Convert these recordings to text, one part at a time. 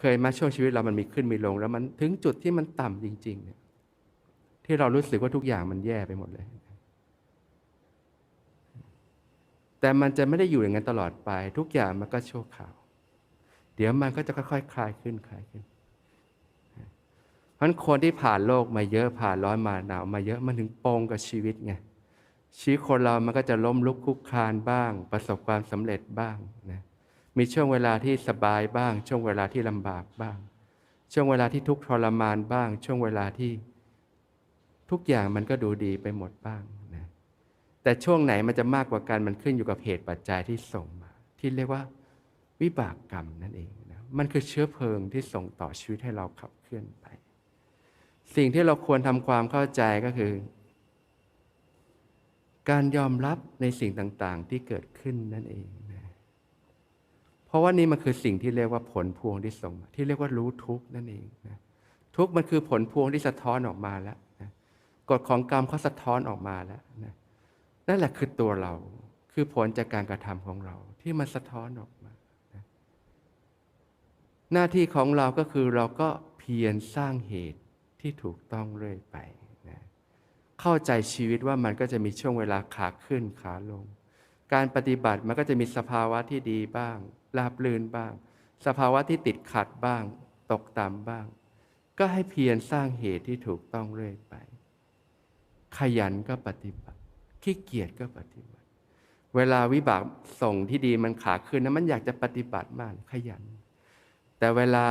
เคยมาช่วงชีวิตเรามันมีขึ้นมีลง แล้วมันถึงจุดที่มันต่ำจริง ๆ เนี่ย ที่เรารู้สึกว่าทุกอย่างมันแย่ไปหมดเลย แต่มันจะไม่ได้อยู่อย่างนั้นตลอดไป ทุกอย่างมันก็ชั่วคราว เดี๋ยวมันก็จะค่อยๆคลายขึ้นคลายขึ้นเพราะฉะนั้นคนที่ผ่านโลกมาเยอะผ่านร้อนมาหนาวมาเยอะมันถึงโปรงกับชีวิตไงชีวิตคนเรามันก็จะล้มลุกคลุกคลานบ้าง ประสบความสำเร็จบ้างนะ มีช่วงเวลาที่สบายบ้าง ช่วงเวลาที่ลำบากบ้าง ช่วงเวลาที่ทุกข์ทรมานบ้าง ช่วงเวลาที่ทุกอย่างมันก็ดูดีไปหมดบ้างนะแต่ช่วงไหนมันจะมากกว่ากันมันขึ้นอยู่กับเหตุปัจจัยที่ส่งมา ที่เรียกว่าวิบากกรรมนั่นเองนะมันคือเชื้อเพลิงที่ส่งต่อชีวิตให้เราขับเคลื่อนไป สิ่งที่เราควรทำความเข้าใจก็คือ การยอมรับในสิ่งต่างๆที่เกิดขึ้นนั่นเอง เพราะว่านี่มันคือสิ่งที่เรียกว่าผลพวงที่ส่ง ที่เรียกว่ารู้ทุกข์นั่นเองนะทุกข์มันคือผลพวงที่สะท้อนออกมาแล้วนะกฎของกรรมเขาสะท้อนออกมาแล้วนะนั่นแหละคือตัวเราคือผลจากการกระทำของเรา ที่มันสะท้อนออกมานะหน้าที่ของเราก็คือเราก็เพียรสร้างเหตุที่ถูกต้องเรื่อยไปนะเข้าใจชีวิตว่ามันก็จะมีช่วงเวลาขาขึ้นขาลง การปฏิบัติมันก็จะมีสภาวะที่ดีบ้างราบรื่นบ้าง สภาวะที่ติดขัดบ้าง ตกต่ำบ้าง ก็ให้เพียรสร้างเหตุที่ถูกต้องเรื่อยไป ขยันก็ปฏิบัติ ขี้เกียจก็ปฏิบัติ เวลาวิบากส่งที่ดีมันขาขึ้นนะมันอยากจะปฏิบัติมากขยัน แต่เวลา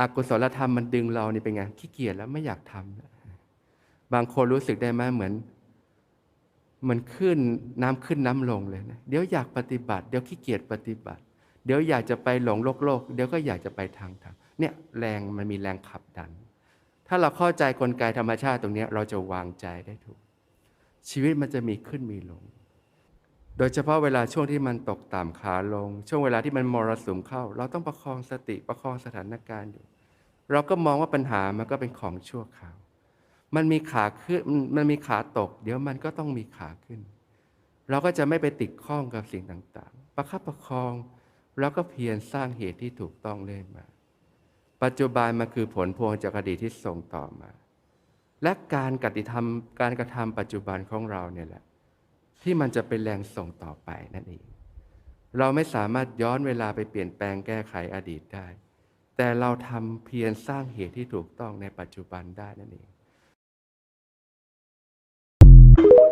อากุศลธรรมมันดึงเรานี่เป็นไงขี้เกียจแล้วไม่อยากทำบางคนรู้สึกได้ไหมเหมือน มันขึ้นน้ำขึ้นน้ำลงเลยนะเดี๋ยวอยากปฏิบัติ เดี๋ยวขี้เกียจปฏิบัติ เดี๋ยวอยากจะไปหลงโลกโลก เดี๋ยวก็อยากจะไปทางธรรมเนี่ยแรงมันมีแรงขับดัน ถ้าเราเข้าใจกลไกธรรมชาติตรงนี้เราจะวางใจได้ถูก ชีวิตมันจะมีขึ้นมีลง โดยเฉพาะเวลาช่วงที่มันตกต่ำขาลง ช่วงเวลาที่มันมรสุมเข้า เราต้องประคองสติประคองสถานการณ์อยู่ เราก็มองว่าปัญหามันก็เป็นของชั่วคราว มันมีขาขึ้นมันมีขาตก เดี๋ยวมันก็ต้องมีขาขึ้น เราก็จะไม่ไปติดข้องกับสิ่งต่างๆ ประคับประคอง แล้วก็เพียรสร้างเหตุที่ถูกต้องเรื่อยมา ปัจจุบันมันคือผลพวงจากอดีตที่ส่งต่อมา และการกติธรรมการกระทำปัจจุบันของเราเนี่ยแหละ ที่มันจะเป็นแรงส่งต่อไปนั่นเองเราไม่สามารถย้อนเวลาไปเปลี่ยนแปลงแก้ไขอดีตได้ แต่เราทำเพียรสร้างเหตุที่ถูกต้องในปัจจุบันได้นั่นเอง you